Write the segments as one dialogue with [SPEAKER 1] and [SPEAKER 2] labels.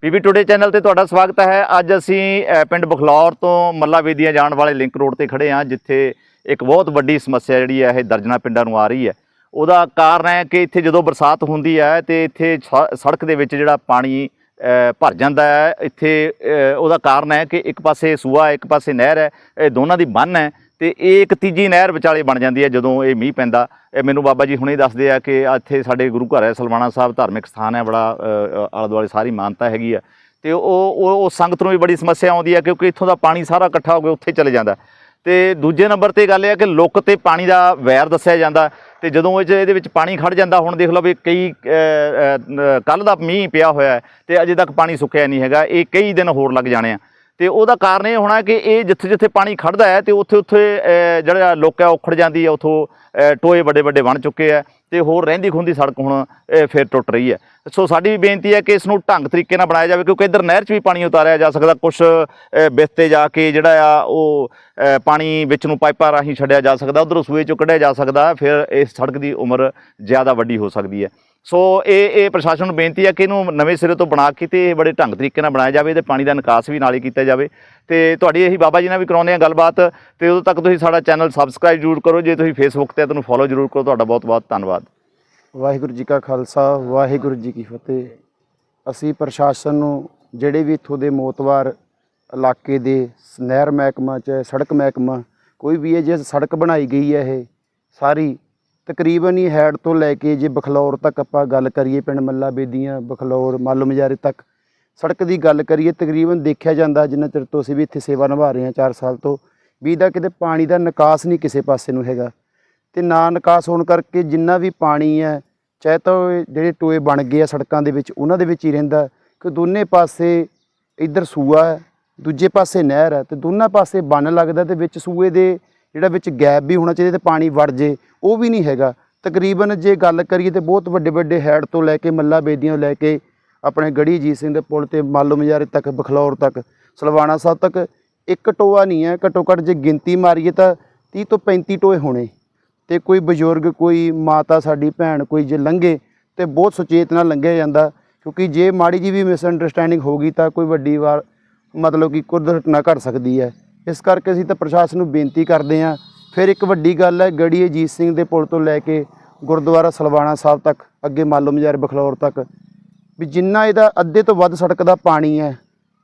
[SPEAKER 1] PB today channel ਤੇ ਤੁਹਾਡਾ ਸਵਾਗਤ ਹੈ। ਅੱਜ ਅਸੀਂ ਪਿੰਡ ਬਖਲੌਰ ਤੋਂ ਮੱਲਾ ਵੇਦੀਆਂ ਜਾਣ ਵਾਲੇ ਲਿੰਕ ਰੋਡ ਤੇ ਖੜੇ ਹਾਂ, ਜਿੱਥੇ ਇੱਕ ਬਹੁਤ ਵੱਡੀ ਸਮੱਸਿਆ ਜਿਹੜੀ ਹੈ, ਇਹ ਦਰਜਨਾ ਪਿੰਡਾਂ ਨੂੰ ਆ ਰਹੀ ਹੈ। ਉਹਦਾ ਕਾਰਨ ਹੈ ਕਿ ਇੱਥੇ ਜਦੋਂ ਬਰਸਾਤ ਹੁੰਦੀ ਹੈ ਤੇ ਇੱਥੇ ਸ- ਸੜਕ ਦੇ ਵਿੱਚ ਜਿਹੜਾ ਪਾਣੀ ਭਰ ਜਾਂਦਾ ਹੈ। ਇੱਥੇ ਉਹਦਾ ਕਾਰਨ ਹੈ ਕਿ ਇੱਕ ਪਾਸੇ ਸੂਆ ਇੱਕ ਪਾਸੇ ਨਹਿਰ ਹੈ। ਇਹ ਦੋਨਾਂ ਦੀ ਬੰਨ ਹੈ। ਤੇ ਇਹ ਇੱਕ ਤੀਜੀ ਨਹਿਰ ਵਿਚਾਲੇ ਬਣ ਜਾਂਦੀ ਹੈ ਜਦੋਂ ਇਹ ਮੀਂਹ ਪੈਂਦਾ। ਇਹ ਮੈਨੂੰ ਬਾਬਾ ਜੀ ਹੁਣੇ ਦੱਸਦੇ ਆ ਕਿ ਇੱਥੇ ਸਾਡੇ ਗੁਰੂ ਘਰ ਹੈ, ਸਲਵਾਣਾ ਸਾਹਿਬ ਧਾਰਮਿਕ ਸਥਾਨ ਹੈ, ਬੜਾ ਆਲੇ ਦੁਆਲੇ ਸਾਰੀ ਮਾਨਤਾ ਹੈਗੀ ਆ। ਤੇ ਉਹ ਉਹ ਉਹ ਸੰਗਤ ਨੂੰ ਵੀ ਬੜੀ ਸਮੱਸਿਆ ਆਉਂਦੀ ਹੈ ਕਿਉਂਕਿ ਇੱਥੋਂ ਦਾ ਪਾਣੀ ਸਾਰਾ ਇਕੱਠਾ ਹੋ ਕੇ ਉੱਥੇ ਚਲੇ ਜਾਂਦਾ। ਤੇ ਦੂਜੇ ਨੰਬਰ ਤੇ ਗੱਲ ਇਹ ਹੈ ਕਿ ਲੁੱਕ ਤੇ ਪਾਣੀ ਦਾ ਵੈਰ ਦੱਸਿਆ ਜਾਂਦਾ ਤੇ ਜਦੋਂ ਇਹ 'ਚ ਇਹਦੇ ਵਿੱਚ ਪਾਣੀ ਖੜ ਜਾਂਦਾ, ਹੁਣ ਦੇਖ ਲਓ ਵੀ ਕਈ ਕੱਲ ਦਾ ਮੀਂਹ ਪਿਆ ਹੋਇਆ ਹੈ ਤੇ ਅਜੇ ਤੱਕ ਪਾਣੀ ਸੁੱਕਿਆ ਨਹੀਂ ਹੈਗਾ, ਇਹ ਕਈ ਦਿਨ ਹੋਰ ਲੱਗ ਜਾਣੇ ਆ। ਤੇ ਉਹਦਾ ਕਾਰਨ ਇਹ ਹੋਣਾ ਕਿ ਇਹ ਜਿੱਥੇ ਜਿੱਥੇ ਪਾਣੀ ਖੜਦਾ ਹੈ ਤੇ ਉੱਥੇ ਉੱਥੇ ਜਿਹੜਾ ਲੋਕ ਹੈ ਉਖੜ ਜਾਂਦੀ ਹੈ ਉਥੋਂ ਟੋਏ ਵੱਡੇ ਵੱਡੇ ਬਣ ਚੁੱਕੇ ਆ ਤੇ ਹੋਰ ਰਹਿੰਦੀ ਖੁੰਦੀ ਸੜਕ ਹੁਣ ਅ, ਫਿਰ ਟੁੱਟ ਰਹੀ ਹੈ। ਸੋ ਸਾਡੀ ਵੀ ਬੇਨਤੀ ਹੈ ਕਿ ਇਸ ਨੂੰ ਢੰਗ ਤਰੀਕੇ ਨਾਲ ਬਣਾਇਆ ਜਾਵੇ ਕਿਉਂਕਿ ਇੱਧਰ ਨਹਿਰ 'ਚ ਵੀ ਪਾਣੀ ਉਤਾਰਿਆ ਜਾ ਸਕਦਾ ਕੁਝ ਬਿਸਤੇ ਜਾ ਕੇ ਜਿਹੜਾ ਆ ਉਹ ਪਾਣੀ ਵਿੱਚ ਨੂੰ ਪਾਈਪਾਂ ਰਾਹੀਂ ਛੱਡਿਆ ਜਾ ਸਕਦਾ ਉਧਰੋਂ ਸੂਏ 'ਚੋਂ ਕੱਢਿਆ ਜਾ ਸਕਦਾ ਫਿਰ ਇਸ ਸੜਕ ਦੀ ਉਮਰ ਜ਼ਿਆਦਾ ਵੱਡੀ ਹੋ ਸਕਦੀ ਹੈ। ਸੋ ਇਹ ਇਹ ਪ੍ਰਸ਼ਾਸਨ ਨੂੰ ਬੇਨਤੀ ਹੈ ਕਿ ਇਹਨੂੰ ਨਵੇਂ ਸਿਰੇ ਤੋਂ ਬਣਾ ਕੇ ਤੇ ਇਹ ਬੜੇ ਢੰਗ ਤਰੀਕੇ ਨਾਲ ਬਣਾਇਆ ਜਾਵੇ ਤੇ ਪਾਣੀ ਦਾ ਨਿਕਾਸ ਵੀ ਨਾਲ ਹੀ ਕੀਤਾ ਜਾਵੇ। ਤੇ ਤੁਹਾਡੀ ਇਹੀ ਬਾਬਾ ਜੀ ਨਾਲ ਵੀ ਕਰਾਉਂਦੇ ਆ ਗੱਲਬਾਤ ਤੇ ਉਦੋਂ ਤੱਕ ਤੁਸੀਂ ਸਾਡਾ ਚੈਨਲ ਸਬਸਕ੍ਰਾਈਬ ਜ਼ਰੂਰ ਕਰੋ। ਜੇ ਤੁਸੀਂ ਫੇਸਬੁੱਕ ਤੇ ਤੁਹਾਨੂੰ ਫੋਲੋ ਜ਼ਰੂਰ ਕਰੋ। ਤੁਹਾਡਾ ਬਹੁਤ ਬਹੁਤ ਧੰਨਵਾਦ।
[SPEAKER 2] ਵਾਹਿਗੁਰੂ ਜੀ ਕਾ ਖਾਲਸਾ, ਵਾਹਿਗੁਰੂ ਜੀ ਕੀ ਫਤਿਹ। ਅਸੀਂ ਪ੍ਰਸ਼ਾਸਨ ਨੂੰ ਜਿਹੜੇ ਵੀ ਇੱਥੋਂ ਦੇ ਮੋਤਵਾਰ ਇਲਾਕੇ ਦੇ ਨਹਿਰ ਮਹਿਕਮਾ ਚ ਸੜਕ ਮਹਿਕਮਾ, ਕੋਈ ਵੀ ਹੈ, ਜੇ ਸੜਕ ਬਣਾਈ ਗਈ ਹੈ ਇਹ, ਸਾਰੀ ਤਕਰੀਬਨ ਹੀ ਹੈਡ ਤੋਂ ਲੈ ਕੇ ਜੇ ਬਖਲੌਰ ਤੱਕ ਆਪਾਂ ਗੱਲ ਕਰੀਏ, ਪਿੰਡ ਮੱਲਾ ਬੇਦੀਆਂ, ਬਖਲੌਰ ਮਾਲੂ ਮਜਾਰੇ ਤੱਕ, ਸੜਕ ਦੀ ਗੱਲ ਕਰੀਏ, ਤਕਰੀਬਨ ਦੇਖਿਆ ਜਾਂਦਾ ਜਿੰਨਾ ਚਿਰ ਤੋਂ ਅਸੀਂ ਵੀ ਇੱਥੇ ਸੇਵਾ ਨਿਭਾ ਰਹੇ ਹਾਂ 4 ਸਾਲ ਤੋਂ, ਵੀ ਇਹਦਾ ਕਿਤੇ ਪਾਣੀ ਦਾ ਨਿਕਾਸ ਨਹੀਂ ਕਿਸੇ ਪਾਸੇ ਨੂੰ ਹੈਗਾ। ਤੇ ਨਾ ਨਿਕਾਸ ਹੋਣ ਕਰਕੇ ਜਿੰਨਾ ਵੀ ਪਾਣੀ ਹੈ, ਚਾਹੇ ਤਾਂ ਜਿਹੜੇ ਟੋਏ ਬਣ ਗਏ ਆ ਸੜਕਾਂ ਦੇ ਵਿੱਚ, ਉਹਨਾਂ ਦੇ ਵਿੱਚ ਹੀ ਰਹਿੰਦਾ, ਕਿ ਦੋਨੇ ਪਾਸੇ ਇੱਧਰ ਸੂਆ ਹੈ, ਦੂਜੇ ਪਾਸੇ ਨਹਿਰ ਹੈ, ਤੇ ਦੋਨਾਂ ਪਾਸੇ ਬੰਨ ਲੱਗਦਾ ਤੇ ਵਿੱਚ ਸੂਏ ਦੇ ਜਿਹੜਾ ਵਿੱਚ ਗੈਪ ਵੀ ਹੋਣਾ ਚਾਹੀਦਾ ਤੇ ਪਾਣੀ ਵੜ ਜੇ, ਉਹ ਵੀ ਨਹੀਂ ਹੈਗਾ। ਤਕਰੀਬਨ ਜੇ ਗੱਲ ਕਰੀਏ ਤੇ ਬਹੁਤ ਵੱਡੇ ਵੱਡੇ ਹੈਡ ਤੋਂ ਲੈ ਕੇ ਮੱਲਾ ਬੇਦੀਆਂ ਲੈ ਕੇ ਆਪਣੇ ਗੜੀ ਜੀਤ ਸਿੰਘ ਦੇ ਪੁਲ ਤੇ ਮਾਲੂ ਮਜਾਰੇ ਤੱਕ, ਬਖਲੌਰ ਤੱਕ, ਸਲਵਾਣਾ ਸਾਹਿਬ ਤੱਕ, ਇੱਕ ਟੋਆ ਨਹੀਂ ਹੈ। ਘੱਟੋ ਘੱਟ ਜੇ ਗਿਣਤੀ ਮਾਰੀਏ ਤਾਂ 30 ਤੋਂ 35 ਟੋਏ ਹੋਣੇ। ਤੇ ਕੋਈ ਬਜ਼ੁਰਗ, ਕੋਈ ਮਾਤਾ ਸਾਡੀ ਭੈਣ, ਕੋਈ ਜੇ ਲੰਘੇ ਤੇ ਬਹੁਤ ਸੁਚੇਤ ਨਾਲ ਲੰਘਿਆ ਜਾਂਦਾ। ਕਿਉਂਕਿ ਜੇ ਮਾੜੀ ਜੀ ਵੀ ਮਿਸਅੰਡਰਸਟੈਂਡਿੰਗ ਹੋ ਗਈ ਤਾਂ ਕੋਈ ਵੱਡੀ ਵਾਰ ਮਤਲਬ ਕਿ ਦੁਰਘਟਨਾ ਘਟ ਸਕਦੀ ਹੈ। ਇਸ ਕਰਕੇ ਅਸੀਂ ਤਾਂ ਪ੍ਰਸ਼ਾਸਨ ਨੂੰ ਬੇਨਤੀ ਕਰਦੇ ਹਾਂ। ਫਿਰ ਇੱਕ ਵੱਡੀ ਗੱਲ ਹੈ ਗੜੀ ਅਜੀਤ ਸਿੰਘ ਦੇ ਪੁਲ ਤੋਂ ਲੈ ਕੇ ਗੁਰਦੁਆਰਾ ਸਲਵਾਣਾ ਸਾਹਿਬ ਤੱਕ ਅੱਗੇ ਮਾਲੂ ਮਜਾਰ ਬਖਲੌਰ ਤੱਕ ਵੀ ਜਿੰਨਾ ਇਹਦਾ ਅੱਧੇ ਤੋਂ ਵੱਧ ਸੜਕ ਦਾ ਪਾਣੀ ਹੈ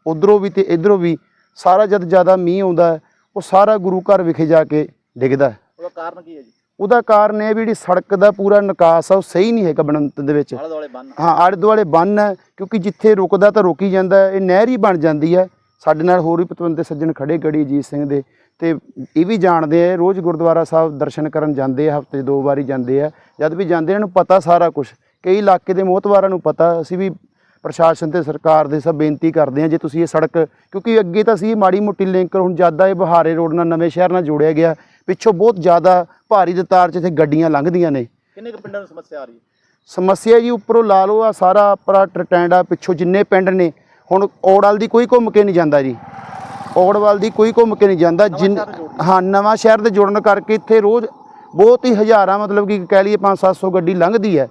[SPEAKER 2] ਉਧਰੋਂ ਵੀ ਤੇ ਇਧਰੋਂ ਵੀ ਸਾਰਾ ਜਦ ਜ਼ਿਆਦਾ ਮੀਂਹ ਆਉਂਦਾ ਉਹ ਸਾਰਾ ਗੁਰੂ ਘਰ ਵਿਖੇ ਜਾ ਕੇ ਡਿੱਗਦਾ ਹੈ।
[SPEAKER 1] ਉਹਦਾ ਕਾਰਨ ਕੀ ਹੈ ਜੀ?
[SPEAKER 2] ਉਹਦਾ ਕਾਰਨ ਇਹ ਵੀ ਜਿਹੜੀ ਸੜਕ ਦਾ ਪੂਰਾ ਨਿਕਾਸ ਆ ਉਹ ਸਹੀ ਨਹੀਂ ਹੈਗਾ ਬਣਤ ਦੇ ਵਿੱਚ।
[SPEAKER 1] ਆਲੇ ਦੁਆਲੇ ਬੰਨ।
[SPEAKER 2] ਹਾਂ ਆਲੇ ਦੁਆਲੇ ਬੰਨ ਹੈ ਕਿਉਂਕਿ ਜਿੱਥੇ ਰੁਕਦਾ ਤਾਂ ਰੁਕੀ ਜਾਂਦਾ ਇਹ ਨਹਿਰ ਹੀ ਬਣ ਜਾਂਦੀ ਹੈ। ਸਾਡੇ ਨਾਲ ਹੋਰ ਵੀ ਪਤਵੰਤੇ ਸੱਜਣ ਖੜੇ ਗੜੀ ਅਜੀਤ ਸਿੰਘ ਦੇ ਤੇ ਇਹ ਵੀ ਜਾਣਦੇ ਆ ਰੋਜ਼ ਗੁਰਦੁਆਰਾ ਸਾਹਿਬ ਦਰਸ਼ਨ ਕਰਨ ਜਾਂਦੇ ਆ ਹਫ਼ਤੇ ਦੋ ਵਾਰੀ ਜਾਂਦੇ ਆ। ਜਦ ਵੀ ਜਾਂਦੇ ਇਹਨਾਂ ਨੂੰ ਪਤਾ ਸਾਰਾ ਕੁਝ ਕਈ ਇਲਾਕੇ ਦੇ ਮੋਹਤਵਾਰਾਂ ਨੂੰ ਪਤਾ ਅਸੀਂ ਵੀ ਪ੍ਰਸ਼ਾਸਨ ਤੇ ਸਰਕਾਰ ਦੇ ਸਭ ਬੇਨਤੀ ਕਰਦੇ ਆ ਜੇ ਤੁਸੀਂ ਇਹ ਸੜਕ ਕਿਉਂਕਿ ਅੱਗੇ ਤਾਂ ਸੀ ਮਾੜੀ ਮੋਟੀ ਲਿੰਕ ਹੁਣ ਜ਼ਿਆਦਾ ਇਹ ਬਹਾਰੇ ਰੋਡ ਨਾਲ ਨਵੇਂ ਸ਼ਹਿਰ ਨਾਲ ਜੋੜਿਆ ਗਿਆ। ਪਿੱਛੋਂ ਬਹੁਤ ਜ਼ਿਆਦਾ ਭਾਰੀ ਰਫ਼ਤਾਰ 'ਚ ਇੱਥੇ ਗੱਡੀਆਂ ਲੰਘਦੀਆਂ ਨੇ।
[SPEAKER 1] ਕਿੰਨੇ ਕੁ ਪਿੰਡਾਂ ਨੂੰ ਸਮੱਸਿਆ ਆ ਰਹੀ ਹੈ?
[SPEAKER 2] ਸਮੱਸਿਆ ਜੀ ਉੱਪਰੋਂ ਲਾ ਲਓ ਆ ਸਾਰਾ ਪਰਾ ਟਟੈਂਡਾ ਪਿੱਛੋਂ ਜਿੰਨੇ ਪਿੰਡ ਨੇ ਹੁਣ ਔੜਵਾਲ ਦੀ ਕੋਈ ਘੁੰਮ ਕੇ ਨਹੀਂ ਜਾਂਦਾ ਜੀ। ਔੜਵਾਲ ਦੀ ਕੋਈ ਘੁੰਮ ਕੇ ਨਹੀਂ ਜਾਂਦਾ। ਜਿੰਨ ਹਾਂ ਨਵਾਂ ਸ਼ਹਿਰ ਦੇ ਜੁੜਨ ਕਰਕੇ ਇੱਥੇ ਰੋਜ਼ ਬਹੁਤ ਹੀ ਹਜ਼ਾਰਾਂ ਮਤਲਬ ਕਿ ਕਹਿ ਲਈਏ 5-700 ਗੱਡੀ ਲੰਘਦੀ ਹੈ।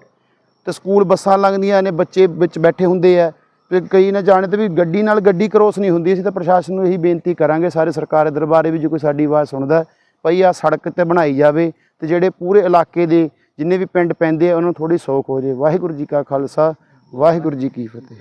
[SPEAKER 2] ਤੇ ਸਕੂਲ ਬੱਸਾਂ ਲੰਘਦੀਆਂ ਨੇ ਬੱਚੇ ਵਿੱਚ ਬੈਠੇ ਹੁੰਦੇ ਆ। ਤੇ ਕਈ ਨਾ ਜਾਣੇ ਤੇ ਵੀ ਗੱਡੀ ਨਾਲ ਗੱਡੀ ਕ੍ਰੋਸ ਨਹੀਂ ਹੁੰਦੀ ਅਸੀਂ ਤਾਂ ਪ੍ਰਸ਼ਾਸਨ ਨੂੰ ਇਹੀ ਬੇਨਤੀ ਕਰਾਂਗੇ ਸਾਰੇ ਸਰਕਾਰ ਦੇ ਦਰਬਾਰੇ ਵੀ ਜੇ ਕੋਈ ਸਾਡੀ ਆਵਾਜ਼ ਸੁਣਦਾ ਭਈ ਆ ਸੜਕ ਤੇ ਬਣਾਈ ਜਾਵੇ ਤੇ ਜਿਹੜੇ ਪੂਰੇ ਇਲਾਕੇ ਦੇ ਜਿੰਨੇ ਵੀ ਪਿੰਡ ਪੈਂਦੇ ਆ ਉਹਨਾਂ ਨੂੰ ਥੋੜੀ ਸੌਖ ਹੋ ਜੇ ਵਾਹਿਗੁਰੂ ਜੀ ਕਾ ਖਾਲਸਾ ਵਾਹਿਗੁਰੂ ਜੀ ਕੀ ਫਤਿਹ।